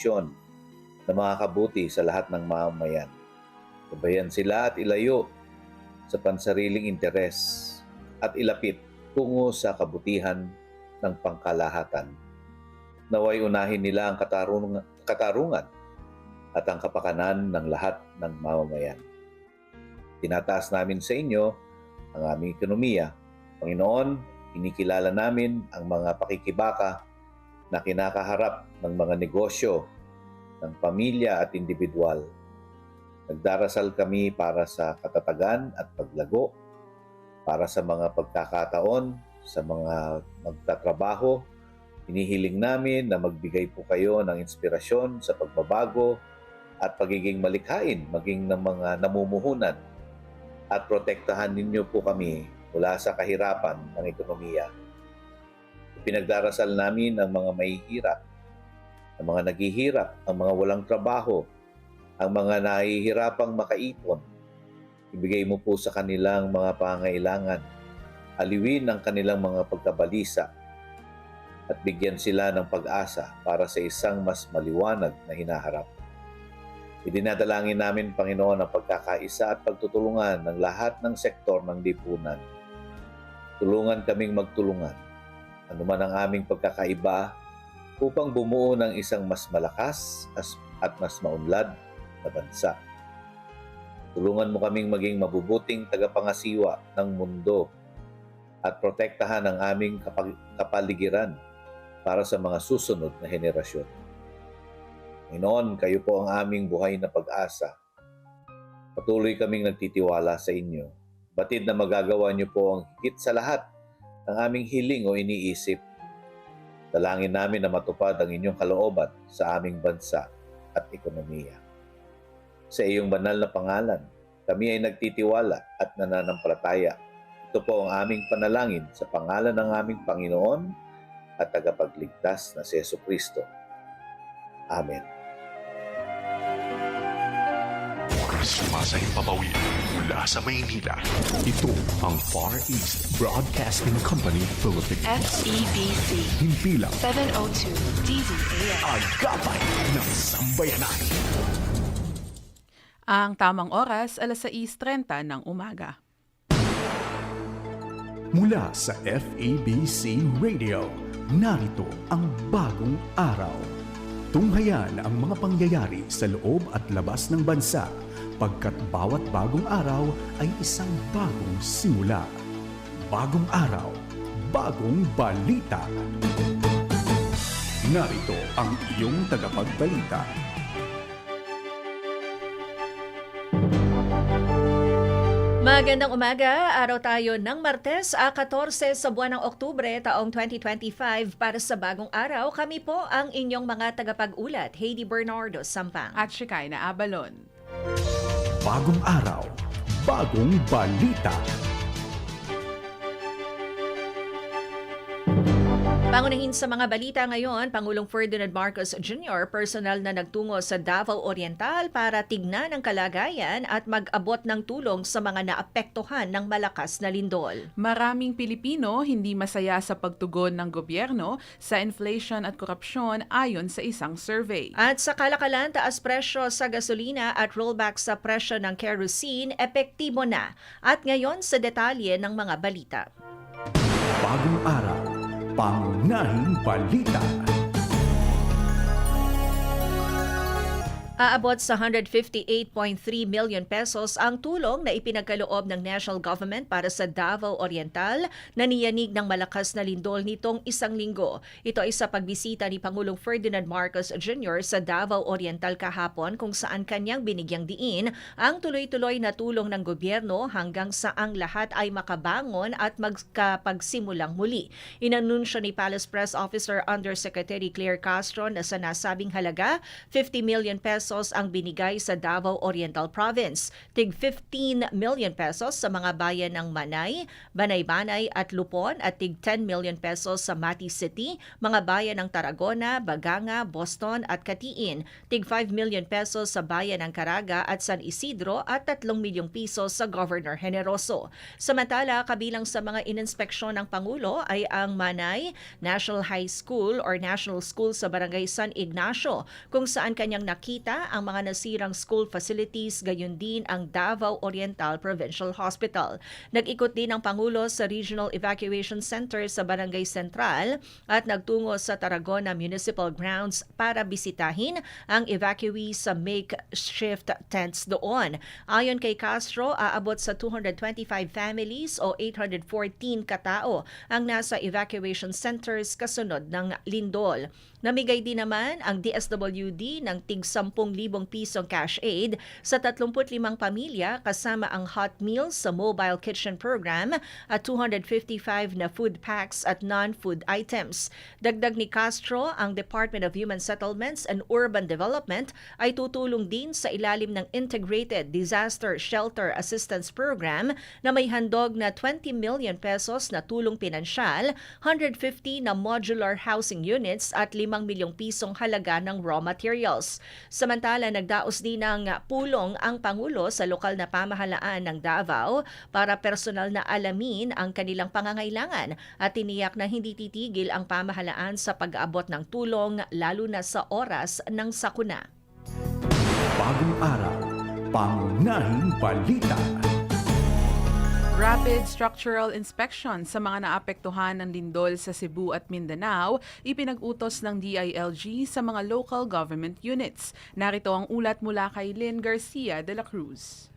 misyon na makakabuti sa lahat ng mamamayan. Gabayan sila at ilayo sa pansariling interes at ilapit tungo sa kabutihan ng pangkalahatan. Naway unahin nila ang katarungan, katarungan at ang kapakanan ng lahat ng mamamayan. Tinataas namin sa inyo ang aming ekonomiya. Panginoon, inikilala namin ang mga pakikibaka na kinakaharap ng mga negosyo, ng pamilya at individual. Nagdarasal kami para sa katatagan at paglago, para sa mga pagkakataon, sa mga magtatrabaho. Hinihiling namin na magbigay po kayo ng inspirasyon sa pagbabago at pagiging malikhain maging ng mga namumuhunan at protektahan ninyo po kami mula sa kahirapan ng ekonomiya. Pinagdarasal namin ang mga mahihirap, ang mga naghihirap, ang mga walang trabaho, ang mga nahihirapang makaipon. Ibigay mo po sa kanilang mga pangailangan. Aliwin ang kanilang mga pagkabalisa at bigyan sila ng pag-asa para sa isang mas maliwanag na hinaharap. Idinadalangin namin, Panginoon, ang pagkakaisa at pagtutulungan ng lahat ng sektor ng lipunan. Tulungan kaming magtulungan, anuman ang aming pagkakaiba, upang bumuo ng isang mas malakas as- at mas maunlad na bansa. Tulungan mo kaming maging mabubuting tagapangasiwa ng mundo at protektahan ang aming kapaligiran para sa mga susunod na henerasyon. Panginoon, kayo po ang aming buhay na pag-asa. Patuloy kaming nagtitiwala sa inyo. Batid na magagawa niyo po ang higit sa lahat ng aming hiling o iniisip. Dalangin namin na matupad ang inyong kalooban sa aming bansa at ekonomiya. Sa iyong banal na pangalan, kami ay nagtitiwala at nananampalataya. Ito po ang aming panalangin sa pangalan ng aming Panginoon at tagapagligtas na si Yesu Kristo. Amen. Sumasayang papawid mula sa Maynila. Ito ang Far East Broadcasting Company Philippines. FEBC Himpilang 702 DZAM. agapay ng sambayanan. Ang tamang oras, alas 6.30 ng umaga. Mula sa FEBC Radio, narito ang bagong araw. Tunghayan ang mga pangyayari sa loob at labas ng bansa pagkat bawat bagong araw ay isang bagong simula. Bagong araw, bagong balita. Narito ang iyong tagapagbalita. Magandang umaga, araw tayo ng Martes, a 14 sa buwan ng Oktubre taong 2025 para sa bagong araw. Kami po ang inyong mga tagapag-ulat, Heidi Bernardo Sampang. At Shikay na Abalon. Bagong araw, bagong balita. Pangunahin sa mga balita ngayon, Pangulong Ferdinand Marcos Jr. personal na nagtungo sa Davao Oriental para tignan ang kalagayan at mag-abot ng tulong sa mga naapektuhan ng malakas na lindol. Maraming Pilipino hindi masaya sa pagtugon ng gobyerno sa inflation at korupsyon ayon sa isang survey. At sa kalakalan, taas presyo sa gasolina at rollback sa presyo ng kerosene, epektibo na. At ngayon sa detalye ng mga balita. Bagong araw, pangunahing balita. Aabot sa 158.3 million pesos ang tulong na ipinagkaloob ng national government para sa Davao Oriental na niyanig ng malakas na lindol nitong isang linggo. Ito ay sa pagbisita ni Pangulong Ferdinand Marcos Jr. sa Davao Oriental kahapon kung saan kanyang binigyang diin ang tuloy-tuloy na tulong ng gobyerno hanggang sa ang lahat ay makabangon at magkapagsimulang muli. Inanunsyo ni Palace Press Officer Undersecretary Claire Castro na sa nasabing halaga 50 million pesos pesos ang binigay sa Davao Oriental Province, tig 15 million pesos sa mga bayan ng Manay, Banay-Banay at Lupon at tig 10 million pesos sa Mati City, mga bayan ng Tarragona, Baganga, Boston at Katiin, tig 5 million pesos sa bayan ng Caraga at San Isidro at 3 milyong piso sa Governor Generoso. Samantala, kabilang sa mga ininspeksyon ng Pangulo ay ang Manay National High School or National School sa Barangay San Ignacio kung saan kanyang nakita ang mga nasirang school facilities gayon din ang Davao Oriental Provincial Hospital. Nag-ikot din ang Pangulo sa Regional Evacuation Center sa Barangay Central at nagtungo sa Tarragona Municipal Grounds para bisitahin ang evacuees sa makeshift tents doon. Ayon kay Castro, aabot sa 225 families o 814 katao ang nasa evacuation centers kasunod ng lindol. Namigay din naman ang DSWD ng tig 10,000 pisong cash aid sa 35 pamilya kasama ang hot meals sa mobile kitchen program at 255 na food packs at non-food items. Dagdag ni Castro, ang Department of Human Settlements and Urban Development ay tutulong din sa ilalim ng Integrated Disaster Shelter Assistance Program na may handog na 20 million pesos na tulong pinansyal, 150 na modular housing units at 5 milyong pisong halaga ng raw materials. Samantala, nagdaos din ng pulong ang Pangulo sa lokal na pamahalaan ng Davao para personal na alamin ang kanilang pangangailangan at tiniyak na hindi titigil ang pamahalaan sa pag-abot ng tulong lalo na sa oras ng sakuna. Bagong araw, pangunahing balita. Rapid structural inspection sa mga naapektuhan ng lindol sa Cebu at Mindanao ipinag-utos ng DILG sa mga local government units. Narito ang ulat mula kay Lynn Garcia de la Cruz.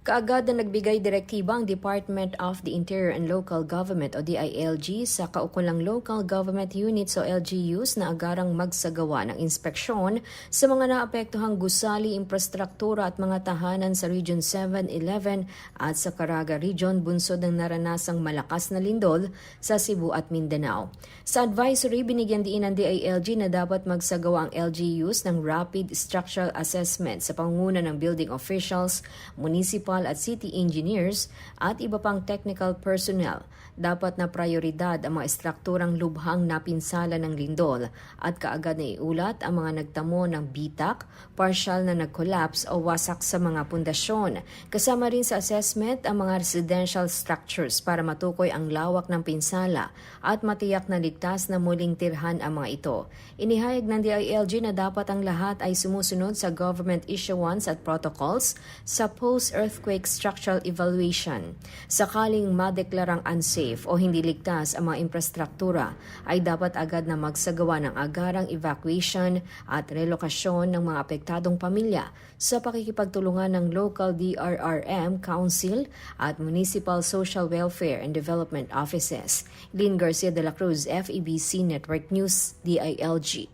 Kaagad na nagbigay direktiba ang Department of the Interior and Local Government o DILG sa kaukulang local government units o LGUs na agarang magsagawa ng inspeksyon sa mga naapektuhang gusali, infrastruktura at mga tahanan sa Region 7, 11 at sa Caraga Region bunsod ng naranasang malakas na lindol sa Cebu at Mindanao. Sa advisory, binigyan din ng DILG na dapat magsagawa ang LGUs ng rapid structural assessment sa pangunguna ng building officials, municipal at city engineers at iba pang technical personnel. Dapat na prioridad ang mga estrukturang lubhang napinsala ng lindol at kaagad na iulat ang mga nagtamo ng bitak, partial na nag-collapse o wasak sa mga pundasyon. Kasama rin sa assessment ang mga residential structures para matukoy ang lawak ng pinsala at matiyak na ligtas na muling tirhan ang mga ito. Inihayag ng DILG na dapat ang lahat ay sumusunod sa government issuance at protocols sa post-earthquake structural evaluation. Sakaling madeklarang unsafe o hindi ligtas ang mga infrastruktura, ay dapat agad na magsagawa ng agarang evacuation at relokasyon ng mga apektadong pamilya sa pakikipagtulungan ng local DRRM Council at Municipal Social Welfare and Development Offices. Lynn Garcia de la Cruz, FEBC Network News, DILG.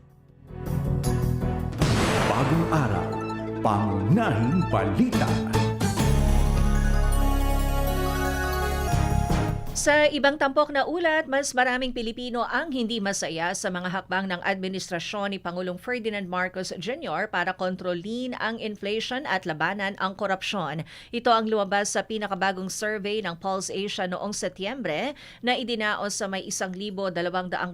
Bagong araw, pangunahing balita. Sa ibang tampok na ulat, mas maraming Pilipino ang hindi masaya sa mga hakbang ng administrasyon ni Pangulong Ferdinand Marcos Jr. para kontrolin ang inflation at labanan ang korupsyon. Ito ang lumabas sa pinakabagong survey ng Pulse Asia noong Setyembre na idinaos sa may 1,200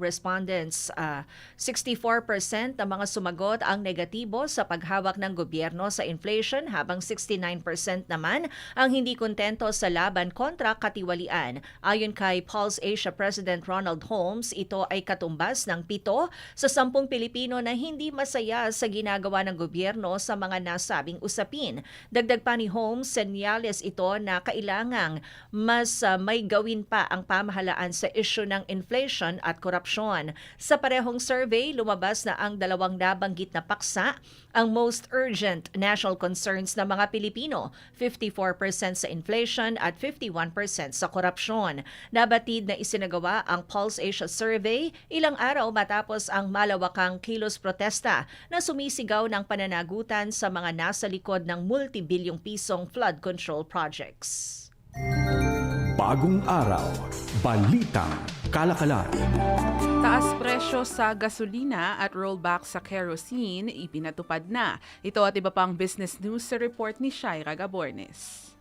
respondents. Uh, 64% ng mga sumagot ang negatibo sa paghawak ng gobyerno sa inflation habang 69% naman ang hindi kontento sa laban kontra katiwalian. Ayon kay Pulse Asia President Ronald Holmes, ito ay katumbas ng pito sa sampung Pilipino na hindi masaya sa ginagawa ng gobyerno sa mga nasabing usapin. Dagdag pa ni Holmes, senyales ito na kailangang mas uh, may gawin pa ang pamahalaan sa isyu ng inflation at korupsyon. Sa parehong survey, lumabas na ang dalawang nabanggit na paksa ang most urgent national concerns ng mga Pilipino, 54% sa inflation at 51% sa korupsyon. Nabatid na isinagawa ang Pulse Asia Survey ilang araw matapos ang malawakang kilos protesta na sumisigaw ng pananagutan sa mga nasa likod ng multibilyong pisong flood control projects. Bagong araw, balitang kalakalan, Taas presyo sa gasolina at rollback sa kerosene, ipinatupad na. Ito at iba pang business news sa report ni Shaira Gabornes.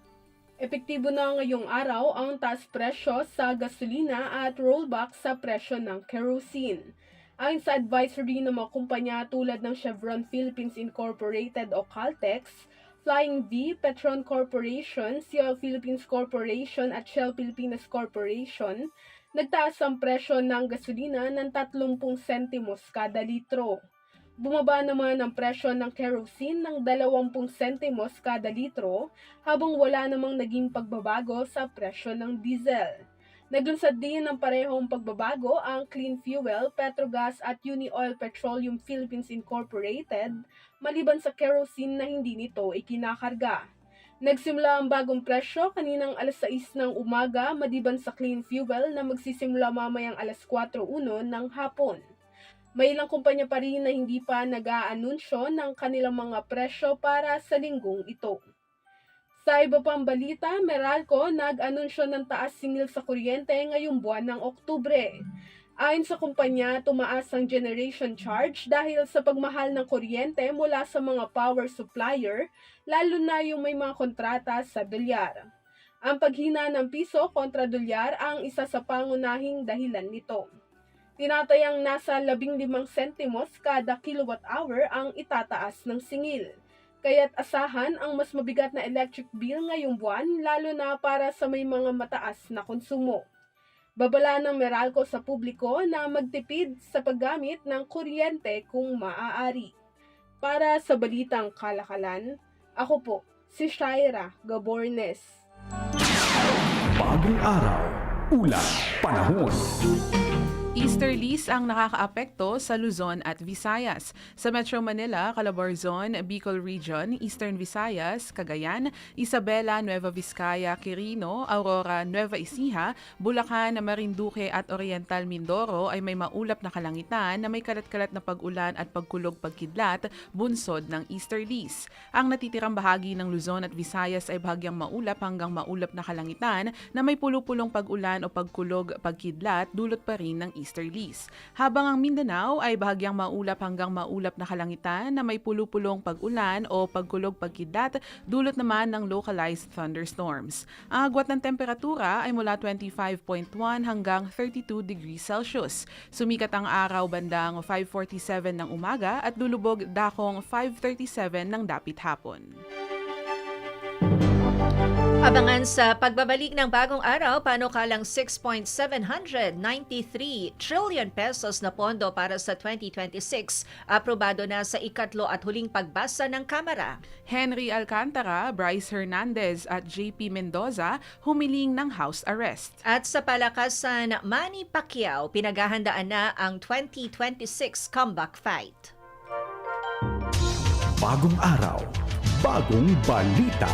Epektibo na ngayong araw ang taas presyo sa gasolina at rollback sa presyo ng kerosene. Ayon sa advisory ng mga kumpanya tulad ng Chevron Philippines Incorporated o Caltex, Flying V, Petron Corporation, Seal Philippines Corporation at Shell Pilipinas Corporation, nagtaas ang presyo ng gasolina ng 30 sentimos kada litro. Bumaba naman ang presyo ng kerosene ng 20 sentimos kada litro habang wala namang naging pagbabago sa presyo ng diesel. Naglunsad din ng parehong pagbabago ang Clean Fuel, Petrogas at Unioil Petroleum Philippines Incorporated maliban sa kerosene na hindi nito ikinakarga. Nagsimula ang bagong presyo kaninang alas 6 ng umaga madiban sa Clean Fuel na magsisimula mamayang alas 4.1 ng hapon. May ilang kumpanya pa rin na hindi pa nag-aanunsyo ng kanilang mga presyo para sa linggong ito. Sa iba pang balita, Meralco nag-anunsyo ng taas singil sa kuryente ngayong buwan ng Oktubre. Ayon sa kumpanya, tumaas ang generation charge dahil sa pagmahal ng kuryente mula sa mga power supplier, lalo na yung may mga kontrata sa dolyar. Ang paghina ng piso kontra dolyar ang isa sa pangunahing dahilan nito. Tinatayang nasa 15 sentimos kada kilowatt hour ang itataas ng singil. Kaya't asahan ang mas mabigat na electric bill ngayong buwan lalo na para sa may mga mataas na konsumo. Babala ng Meralco sa publiko na magtipid sa paggamit ng kuryente kung maaari. Para sa Balitang Kalakalan, ako po si Shaira Gabornes. bagong araw, ulat, panahon, Easterlies ang nakakaapekto sa Luzon at Visayas. Sa Metro Manila, Calabarzon, Bicol Region, Eastern Visayas, Cagayan, Isabela, Nueva Vizcaya, Quirino, Aurora, Nueva Ecija, Bulacan, Marinduque at Oriental Mindoro ay may maulap na kalangitan na may kalat-kalat na pag-ulan at pagkulog-pagkidlat bunsod ng Easterlies. Ang natitirang bahagi ng Luzon at Visayas ay bahagyang maulap hanggang maulap na kalangitan na may pulupulong pag-ulan o pagkulog-pagkidlat dulot pa rin ng easterlies. Habang ang Mindanao ay bahagyang maulap hanggang maulap na kalangitan na may pulupulong pag-ulan o pagkulog-pagkidlat dulot naman ng localized thunderstorms. Ang agwat ng temperatura ay mula 25.1 hanggang 32 degrees Celsius. Sumikat ang araw bandang 5.47 ng umaga at lulubog dakong 5.37 ng dapit hapon. Abangan sa pagbabalik ng bagong araw, panukalang 6.793 trillion pesos na pondo para sa 2026, aprobado na sa ikatlo at huling pagbasa ng Kamara. Henry Alcantara, Bryce Hernandez at JP Mendoza humiling ng house arrest. At sa palakasan, Manny Pacquiao, pinaghahandaan na ang 2026 comeback fight. bagong araw, bagong balita.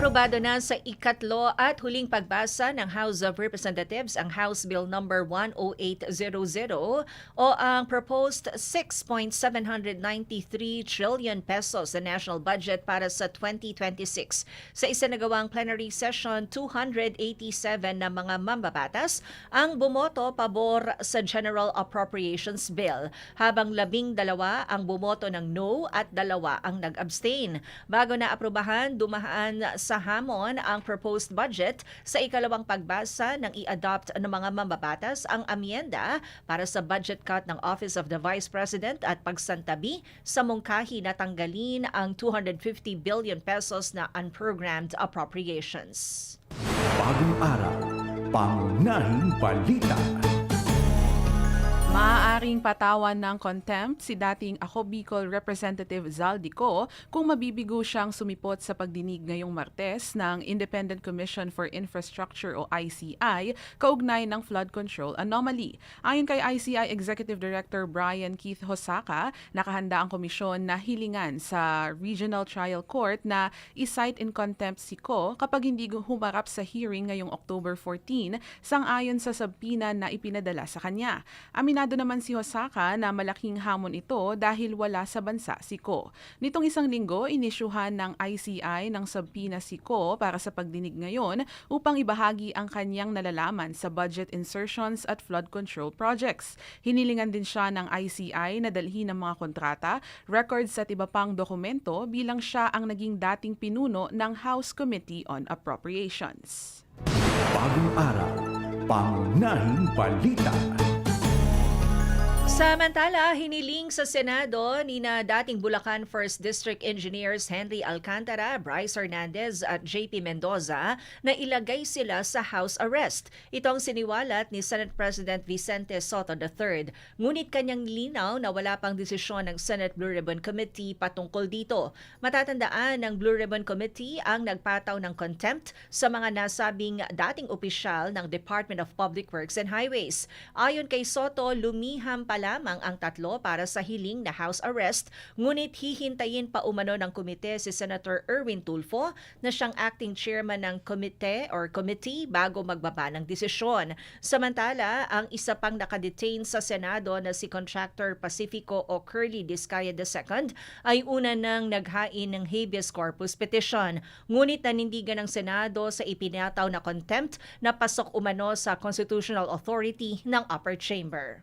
Aprobado na sa ikatlo at huling pagbasa ng House of Representatives ang House Bill number 10800 o ang proposed 6.793 trillion pesos na national budget para sa 2026. Sa isinagawang plenary session, 287 na mga mambabatas ang bumoto pabor sa General Appropriations Bill, habang labing dalawa ang bumoto ng no at dalawa ang nag-abstain. Bago na aprobahan, dumaan sa hamon ang proposed budget sa ikalawang pagbasa ng i-adopt ng mga mambabatas ang amyenda para sa budget cut ng Office of the Vice President at pagsantabi sa mungkahi na tanggalin ang 250 billion pesos na unprogrammed appropriations. Bagong araw, pangunahing balita. Maaaring patawan ng contempt si dating Ako Bicol Representative Zaldico kung mabibigo siyang sumipot sa pagdinig ngayong Martes ng Independent Commission for Infrastructure o ICI kaugnay ng flood control anomaly. Ayon kay ICI Executive Director Brian Keith Hosaka, nakahanda ang komisyon na hilingan sa Regional Trial Court na isight in contempt si Ko kapag hindi humarap sa hearing ngayong October 14 sang-ayon sa sabpina na ipinadala sa kanya. Aminado naman si Hosaka na malaking hamon ito dahil wala sa bansa si Ko. Nitong isang linggo, inisyuhan ng ICI ng sabpina si Ko para sa pagdinig ngayon upang ibahagi ang kanyang nalalaman sa budget insertions at flood control projects. Hinilingan din siya ng ICI na dalhin ng mga kontrata, records at iba pang dokumento bilang siya ang naging dating pinuno ng House Committee on Appropriations. Bagong araw, pangunahing balita. Samantala, hiniling sa Senado ni na dating Bulacan 1st District Engineers Henry Alcantara, Bryce Hernandez at JP Mendoza na ilagay sila sa house arrest. Ito ang siniwalat ni Senate President Vicente Soto III. Ngunit kanyang linaw na wala pang desisyon ng Senate Blue Ribbon Committee patungkol dito. Matatandaan ng Blue Ribbon Committee ang nagpataw ng contempt sa mga nasabing dating opisyal ng Department of Public Works and Highways. Ayon kay Soto, lumiham pa lamang ang tatlo para sa hiling na house arrest, ngunit hihintayin pa umano ng komite si Senator Erwin Tulfo na siyang acting chairman ng komite or committee bago magbaba ng desisyon. Samantala, ang isa pang nakadetain sa Senado na si Contractor Pacifico o Curly Discaya II ay una nang naghain ng habeas corpus petition. Ngunit nanindigan ng Senado sa ipinataw na contempt na pasok umano sa constitutional authority ng upper chamber.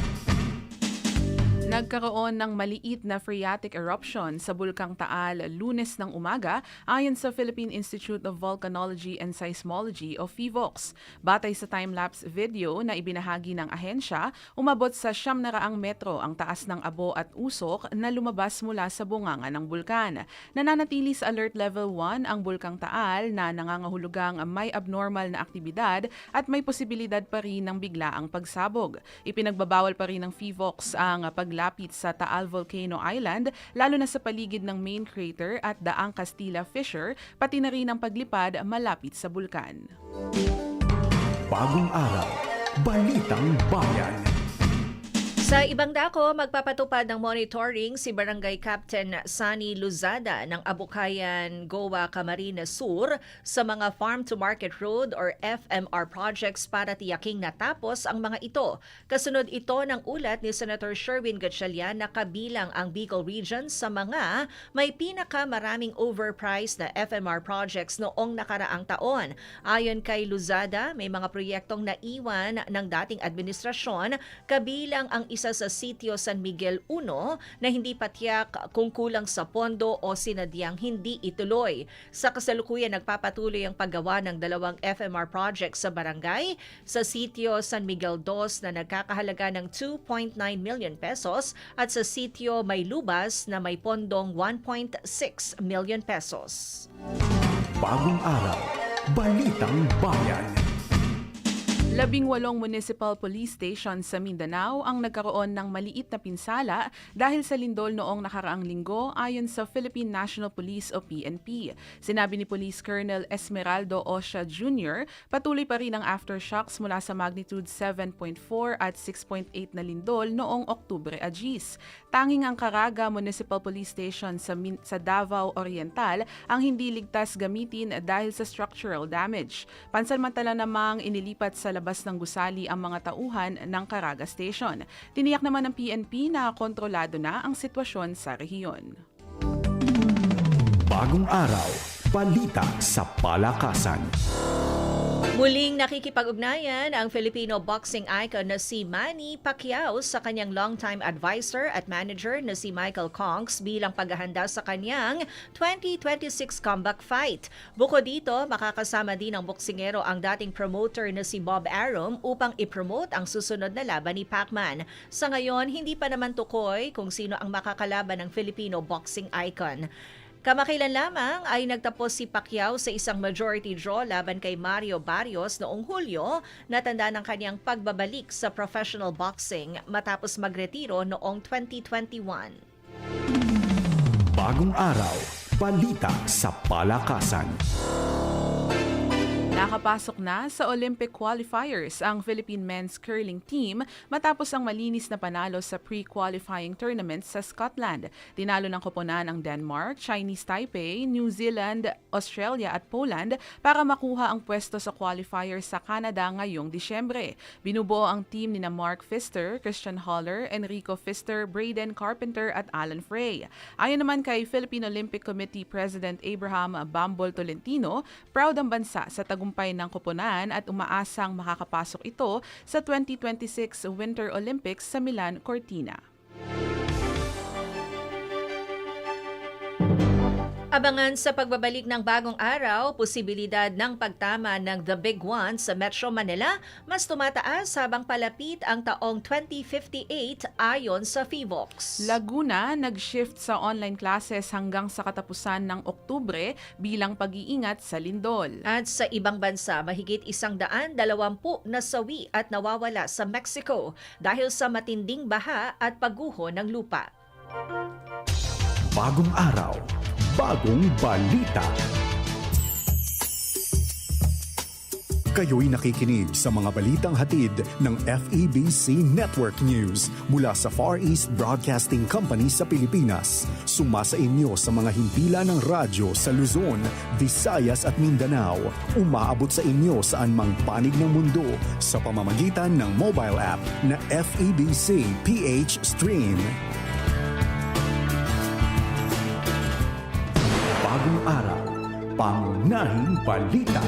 Nagkaroon ng maliit na phreatic eruption sa Bulkang Taal lunes ng umaga ayon sa Philippine Institute of Volcanology and Seismology o PHIVOLCS. Batay sa time-lapse video na ibinahagi ng ahensya, umabot sa siyam na raang metro ang taas ng abo at usok na lumabas mula sa bunganga ng bulkan. Nananatili sa Alert Level 1 ang Bulkang Taal na nangangahulugang may abnormal na aktibidad at may posibilidad pa rin ng biglaang pagsabog. Ipinagbabawal pa rin ng PHIVOLCS ang paglapit sa Taal Volcano Island, lalo na sa paligid ng main crater at daang Castilla Fissure, pati na rin ang paglipad malapit sa bulkan. Bagong araw, balitang bayan. Sa ibang dako, magpapatupad ng monitoring si Barangay Captain Sani Luzada ng Abukayan, Goa, Camarines Sur sa mga Farm to Market Road or FMR projects para tiyaking natapos ang mga ito. Kasunod ito ng ulat ni Senator Sherwin Gatchalian na kabilang ang Bicol Region sa mga may pinakamaraming overpriced na FMR projects noong nakaraang taon. Ayon kay Luzada, may mga proyektong naiwan ng dating administrasyon kabilang ang isa sa sitio San Miguel 1 na hindi patiyak kung kulang sa pondo o sinadyang hindi ituloy. Sa kasalukuyan nagpapatuloy ang paggawa ng dalawang FMR projects sa barangay sa sitio San Miguel 2 na nagkakahalaga ng 2.9 million pesos at sa sitio May Lubas na may pondong 1.6 million pesos. Bagong araw, balitang bayan. Labing walong municipal police stations sa Mindanao ang nagkaroon ng maliit na pinsala dahil sa lindol noong nakaraang linggo ayon sa Philippine National Police o PNP. Sinabi ni Police Colonel Esmeraldo Osha Jr., patuloy pa rin ang aftershocks mula sa magnitude 7.4 at 6.8 na lindol noong Oktubre Agis. Tanging ang Caraga Municipal Police Station sa, Min- sa Davao Oriental ang hindi ligtas gamitin dahil sa structural damage. Pansamantala namang inilipat sa labas ng gusali ang mga tauhan ng Caraga Station. Tiniyak naman ng PNP na kontrolado na ang sitwasyon sa rehiyon. Bagong araw, balita sa palakasan. Muling nakikipag-ugnayan ang Filipino boxing icon na si Manny Pacquiao sa kanyang longtime advisor at manager na si Michael Kongs bilang paghahanda sa kanyang 2026 comeback fight. Bukod dito, makakasama din ng boksingero ang dating promoter na si Bob Arum upang ipromote ang susunod na laban ni Pacman. Sa ngayon, hindi pa naman tukoy kung sino ang makakalaban ng Filipino boxing icon. Kamakailan lamang ay nagtapos si Pacquiao sa isang majority draw laban kay Mario Barrios noong Hulyo na tanda ng kanyang pagbabalik sa professional boxing matapos magretiro noong 2021. Bagong araw, balita sa palakasan. Nakapasok na sa Olympic qualifiers ang Philippine men's curling team matapos ang malinis na panalo sa pre-qualifying tournament sa Scotland. Tinalo ng koponan ang Denmark, Chinese Taipei, New Zealand, Australia at Poland para makuha ang pwesto sa qualifiers sa Canada ngayong Disyembre. Binubuo ang team ni na Mark Pfister, Christian Holler, Enrico Pfister, Braden Carpenter at Alan Frey. Ayon naman kay Philippine Olympic Committee President Abraham Bambol Tolentino, proud ang bansa sa tagumpay ng koponan at umaasang makakapasok ito sa 2026 Winter Olympics sa Milan, Cortina. Abangan sa pagbabalik ng bagong araw, posibilidad ng pagtama ng The Big One sa Metro Manila mas tumataas habang palapit ang taong 2058 ayon sa FIVOX. Laguna nag-shift sa online classes hanggang sa katapusan ng Oktubre bilang pag-iingat sa lindol. At sa ibang bansa, mahigit isang daan dalawampu na sawi at nawawala sa Mexico dahil sa matinding baha at pagguho ng lupa. Bagong araw, bagong balita. Kayo'y nakikinig sa mga balitang hatid ng FEBC Network News mula sa Far East Broadcasting Company sa Pilipinas. Sumasa inyo sa mga himpilan ng radyo sa Luzon, Visayas at Mindanao. Umaabot sa inyo saan mang panig ng mundo sa pamamagitan ng mobile app na FEBC PH Stream. Bagong araw, pangunahing balita.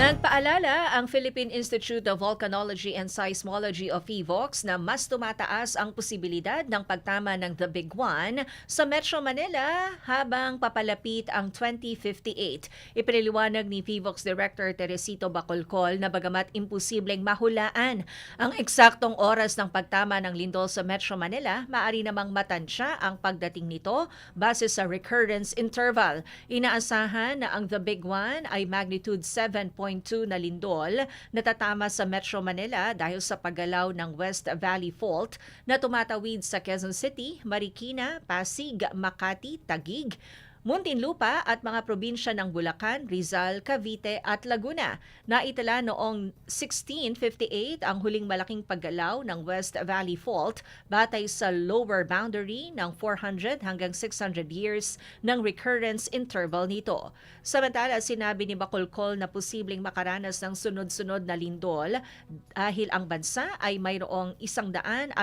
Nagpaalala ang Philippine Institute of Volcanology and Seismology of FIVOX na mas tumataas ang posibilidad ng pagtama ng The Big One sa Metro Manila habang papalapit ang 2058. Ipiniliwanag ni FIVOX Director Teresito Bacolcol na bagamat imposibleng mahulaan ang eksaktong oras ng pagtama ng lindol sa Metro Manila, maari namang matansya ang pagdating nito base sa recurrence interval. Inaasahan na ang The Big One ay magnitude 7.2 na lindol na tatama sa Metro Manila dahil sa paggalaw ng West Valley Fault na tumatawid sa Quezon City, Marikina, Pasig, Makati, Taguig, Muntinlupa at mga probinsya ng Bulacan, Rizal, Cavite at Laguna. Naitala noong 1658 ang huling malaking paggalaw ng West Valley Fault batay sa lower boundary ng 400 hanggang 600 years ng recurrence interval nito. Samantala, sinabi ni Bacolcol na posibleng makaranas ng sunod-sunod na lindol dahil ang bansa ay mayroong 180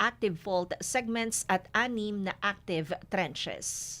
active fault segments at anim na active trenches.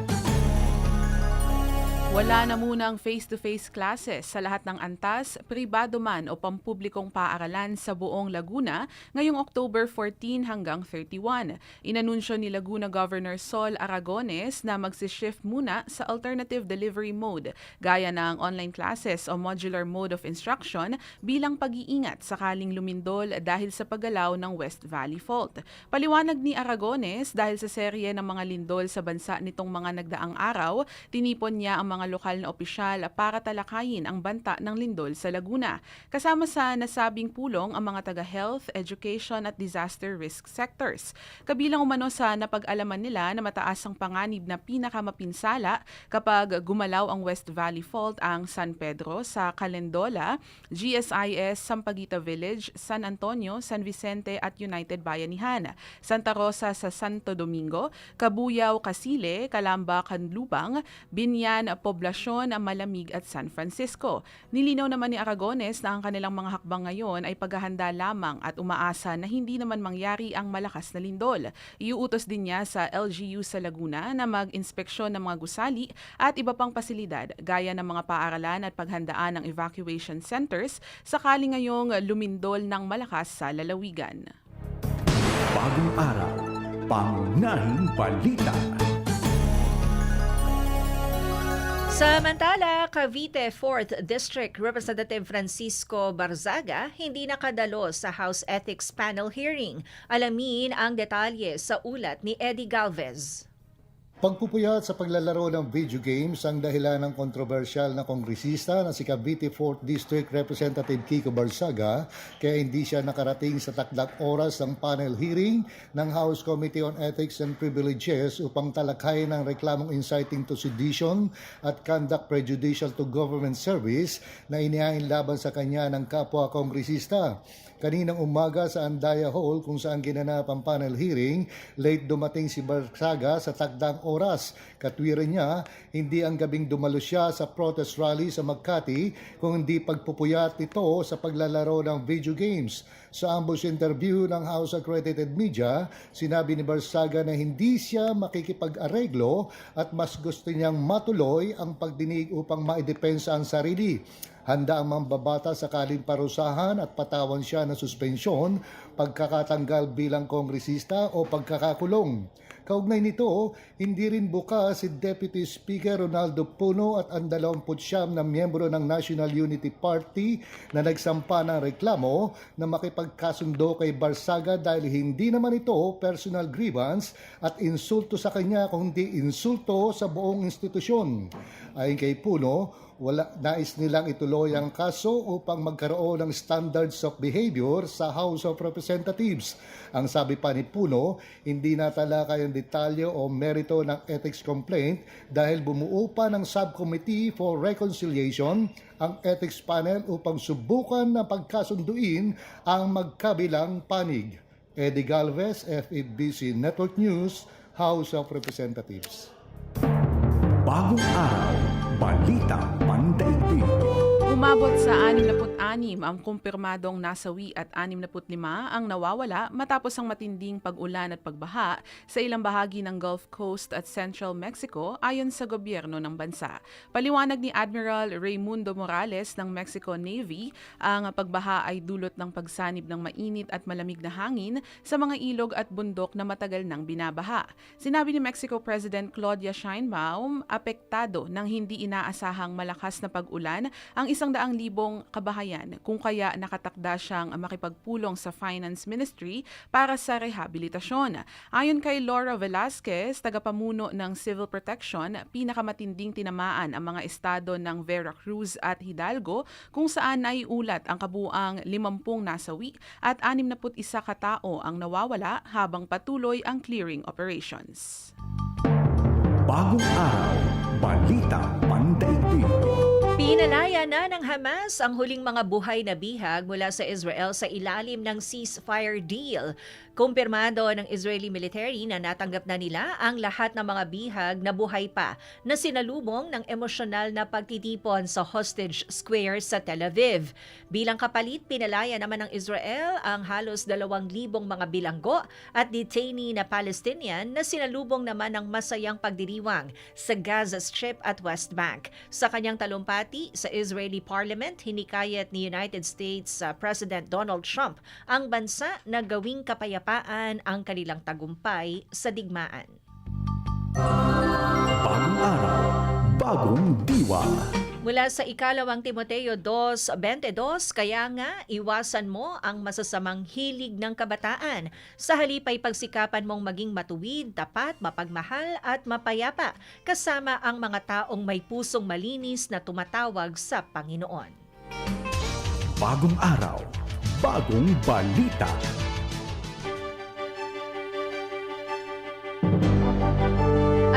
Wala na munang face-to-face classes sa lahat ng antas, pribado man o pampublikong paaralan sa buong Laguna ngayong October 14 hanggang 31. Inanunsyo ni Laguna Governor Sol Aragones na magsishift muna sa alternative delivery mode gaya ng online classes o modular mode of instruction bilang pag-iingat sakaling lumindol dahil sa paggalaw ng West Valley Fault. Paliwanag ni Aragones dahil sa serye ng mga lindol sa bansa nitong mga nagdaang araw, tinipon niya ang mga mga lokal na opisyal para talakayin ang banta ng lindol sa Laguna. Kasama sa nasabing pulong ang mga taga-health, education at disaster risk sectors. Kabilang umano sa napag-alaman nila na mataas ang panganib na pinakamapinsala kapag gumalaw ang West Valley Fault ang San Pedro sa Calendola, GSIS Sampaguita Village, San Antonio, San Vicente at United Bayanihan, Santa Rosa sa Santo Domingo, Kabuyaw, Kasile, Calamba, Canlubang, Binyan, Poblasyon, Malamig at San Francisco. Nilinaw naman ni Aragones na ang kanilang mga hakbang ngayon ay paghahanda lamang at umaasa na hindi naman mangyari ang malakas na lindol. Iuutos din niya sa LGU sa Laguna na mag-inspeksyon ng mga gusali at iba pang pasilidad gaya ng mga paaralan at paghandaan ng evacuation centers sakali ngayong lumindol ng malakas sa lalawigan. Bagong araw, pangunahing balita. Samantala, Cavite 4th District Representative Francisco Barzaga hindi nakadalo sa House Ethics Panel hearing. Alamin ang detalye sa ulat ni Eddie Galvez. Pagpupuyat sa paglalaro ng video games ang dahilan ng kontrobersyal na kongresista na si Cavite 4th District Representative Kiko Barsaga kaya hindi siya nakarating sa takdak oras ng panel hearing ng House Committee on Ethics and Privileges upang talakhayin ang reklamong inciting to sedition at conduct prejudicial to government service na inihain laban sa kanya ng kapwa kongresista. Kaninang umaga sa Andaya Hall kung saan ginanap ang panel hearing, late dumating si Barsaga sa takdang oras. Katwiran niya, hindi ang gabing dumalo siya sa protest rally sa Makati kung hindi pagpupuyat nito sa paglalaro ng video games. Sa ambush interview ng House Accredited Media, sinabi ni Barsaga na hindi siya makikipag-areglo at mas gusto niyang matuloy ang pagdinig upang maidepensa ang sarili. Handa ang mambabata sakaling parusahan at patawan siya ng suspensyon, pagkakatanggal bilang kongresista o pagkakakulong. Kaugnay nito, hindi rin bukas si Deputy Speaker Ronaldo Puno at ang 29 na miyembro ng National Unity Party na nagsampa ng reklamo na makipagkasundo kay Barsaga dahil hindi naman ito personal grievance at insulto sa kanya kundi insulto sa buong institusyon. Ayon kay Puno, wala nais nilang ituloy ang kaso upang magkaroon ng standards of behavior sa House of Representatives. Ang sabi pa ni Puno, hindi natalakay ang detalye o merito ng ethics complaint dahil bumuo pa ng subcommittee for reconciliation ang ethics panel upang subukan na pagkasunduin ang magkabilang panig. Eddie Galvez, FEBC Network News, House of Representatives. Bagong araw, balita pandaigdig. Umabot sa 66 ang kumpirmadong nasawi at 65 ang nawawala matapos ang matinding pag-ulan at pagbaha sa ilang bahagi ng Gulf Coast at Central Mexico ayon sa gobyerno ng bansa. Paliwanag ni Admiral Raimundo Morales ng Mexico Navy, ang pagbaha ay dulot ng pagsanib ng mainit at malamig na hangin sa mga ilog at bundok na matagal nang binabaha. Sinabi ni Mexico President Claudia Sheinbaum, apektado ng hindi inaasahang malakas na pag-ulan ang isang daang libong kabahayan kung kaya nakatakda siyang makipagpulong sa Finance Ministry para sa rehabilitasyon. Ayon kay Laura Velasquez, tagapamuno ng Civil Protection, pinakamatinding tinamaan ang mga estado ng Veracruz at Hidalgo kung saan naiulat ang kabuang 50 nasawi at 61 katao ang nawawala habang patuloy ang clearing operations. Bagong araw, balita pandaigdig. Pinalaya na ng Hamas ang huling mga buhay na bihag mula sa Israel sa ilalim ng ceasefire deal. Kumpirmado ng Israeli military na natanggap na nila ang lahat ng mga bihag na buhay pa na sinalubong ng emosyonal na pagtitipon sa hostage square sa Tel Aviv. Bilang kapalit, pinalaya naman ng Israel ang halos 2,000 mga bilanggo at detainee na Palestinian na sinalubong naman ng masayang pagdiriwang sa Gaza Strip at West Bank. Sa kanyang talumpati sa Israeli Parliament, hinikayat ni United States uh, President Donald Trump ang bansa na gawing kapayapaan ang kanilang tagumpay sa digmaan. Bagong araw, bagong diwa. Mula sa ikalawang Timoteo 2.22, kaya nga iwasan mo ang masasamang hilig ng kabataan. Sa halipay pagsikapan mong maging matuwid, tapat, mapagmahal at mapayapa, kasama ang mga taong may pusong malinis na tumatawag sa Panginoon. Bagong araw, bagong balita.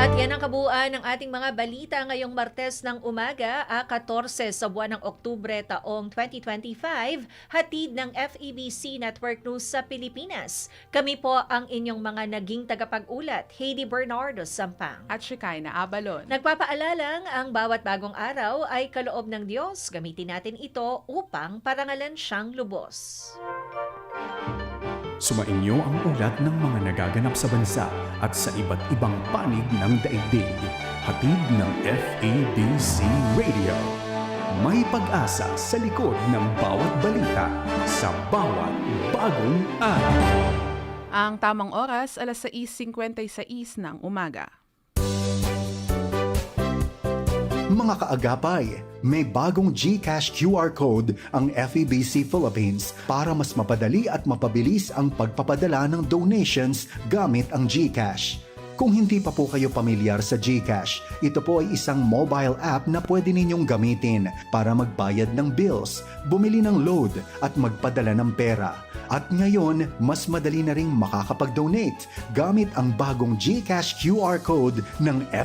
At yan ang kabuuan ng ating mga balita ngayong Martes ng umaga, a 14 sa buwan ng Oktubre taong 2025, hatid ng FEBC Network News sa Pilipinas. Kami po ang inyong mga naging tagapag-ulat, Heidi Bernardo Sampang. At Shekinah Abalon. Nagpapaalalang ang bawat bagong araw ay kaloob ng Diyos. Gamitin natin ito upang parangalan siyang lubos. Sumainyo ang ulat ng mga nagaganap sa bansa at sa iba't ibang panig ng daigdig. Hatid ng FABC Radio. May pag-asa sa likod ng bawat balita sa bawat bagong araw. Ang tamang oras, alas 6.56 ng umaga. Mga kaagapay, may bagong GCash QR code ang FEBC Philippines para mas mapadali at mapabilis ang pagpapadala ng donations gamit ang GCash. Kung hindi pa po kayo pamilyar sa GCash, ito po ay isang mobile app na pwede ninyong gamitin para magbayad ng bills, bumili ng load at magpadala ng pera. At ngayon, mas madali na ring makakapag-donate gamit ang bagong GCash QR code ng